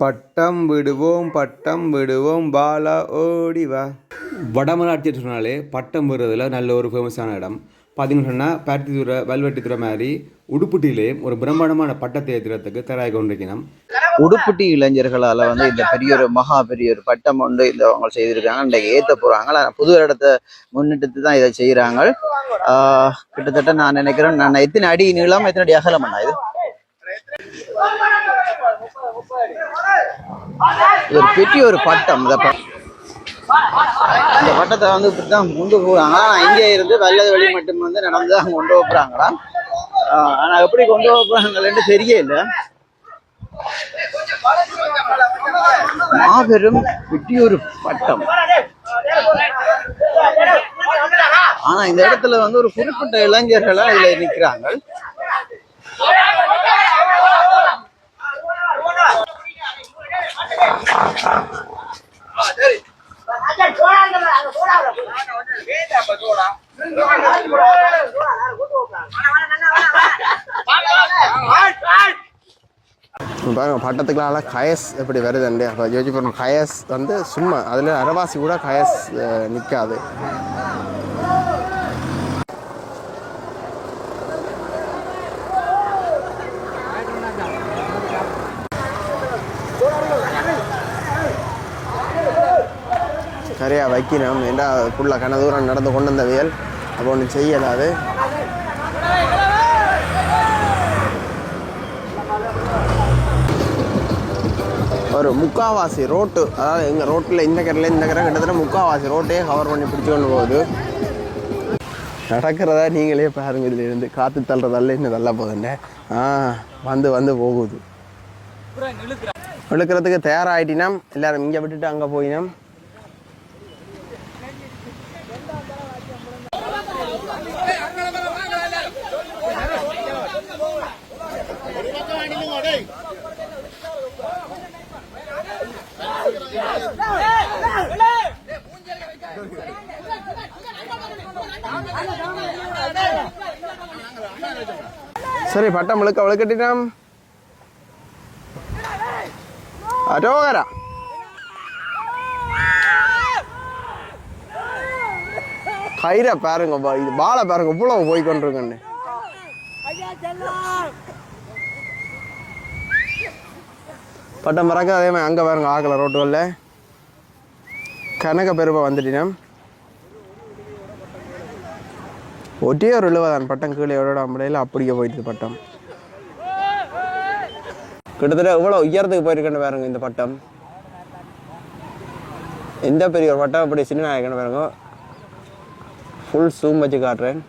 பட்டம் விடுவோம் பட்டம் விடுவோம். பாலா ஓடி வா. வடமராட்சி சொன்னாலே பட்டம் விடுறதுல நல்ல ஒரு ஃபேமஸான இடம். பார்த்தீங்கன்னு சொன்னால் பருத்தித்துறை வல்வெட்டித்துறை மாதிரி உடுப்புட்டியிலே ஒரு பிரம்மாண்டமான பட்டத்தை ஏற்றுறதுக்கு தயாராகி கொண்டிருக்கணும் உடுப்புட்டி இளைஞர்களால வந்து இந்த பெரிய ஒரு மகா பெரிய ஒரு பட்டம் ஒன்று இந்த அவங்க செய்திருக்காங்க இன்றைக்கு ஏத்த போறாங்க. ஆனா புது இடத்த முன்னிட்டு தான் இதை செய்யறாங்க ஆஹ் கிட்டத்தட்ட நான் நினைக்கிறேன் நான் எத்தனை அடி நீளம் எத்தனை அடி அகலம் இது? இது ஒரு பெரிய ஒரு பட்டம் இந்த இந்த பட்டத்தை வந்து இப்படி தான் கொண்டு போகிறாங்க. ஆனால் இங்கே இருந்து வெள்ளது வழி மட்டும் வந்து நடந்து தான் கொண்டு போகிறாங்களா ஆனால் எப்படி கொண்டு போகிறாங்கன்னு தெரிய இல்லை. மாபெரும் வெட்டியொரு பட்டம். ஆனா இந்த இடத்துல வந்து ஒரு குறிப்பிட்ட இளைஞர்களா இதுல நிக்கிறாங்க பாருங்க பட்டத்துக்குலாம் கயஸ் எப்படி வருதுண்டு அப்போ யோசிச்சு பாருங்க கயஸ் வந்து சும்மா அதில் அரவாசி கூட கயஸ் நிற்காது சரியா வைக்கணும் ஏண்டா ஃபுல்லாக கன தூரம் நடந்து கொண்டு வந்த வியல் அப்போ ஒன்றும் செய்யலாது ஒரு முக்காவாசி ரோட்டு அதாவது எங்கள் ரோட்டில் இந்த கரையில் இந்த கரை கிட்டத்தட்ட முக்காவாசி ரோட்டையே கவர் பண்ணி பிடிச்சு கொண்டு போகுது. நடக்கிறதா நீங்களே பாருங்க இதுல இருந்து காற்று தள்ளுறதால இன்னும் தள்ள போகுதுண்ணே ஆ வந்து வந்து போகுது. இழுக்கிறதுக்கு தயாராகிட்டினம் எல்லாரும் இங்கே விட்டுட்டு அங்கே போயினோம். சரி பட்டம் முழுக்க விழுக்கட்டினம் அட்டோகரா கயிறை பாருங்க பா- இது பாலை பாருங்க இவ்வளவு போய் கொண்டிருக்கேன்னு. பட்டம் பறக்க அதே மாதிரி அங்கே பாருங்க ஆகலை ரோட்டுகளில் கனக பெருமை வந்துட்டினேன் ஒட்டே ஒரு இழுவதான் பட்டம் கீழே எவ்வளோ முடியல அப்படியே போயிட்டு பட்டம். கிட்டத்தட்ட எவ்வளோ உயரத்துக்கு போயிருக்கேன்னு பாருங்க இந்த பட்டம். எந்த பெரிய ஒரு பட்டம் அப்படி சின்ன நாயக்கன்னு பாருங்க. ஃபுல் சூம் வச்சு காட்டுறேன்.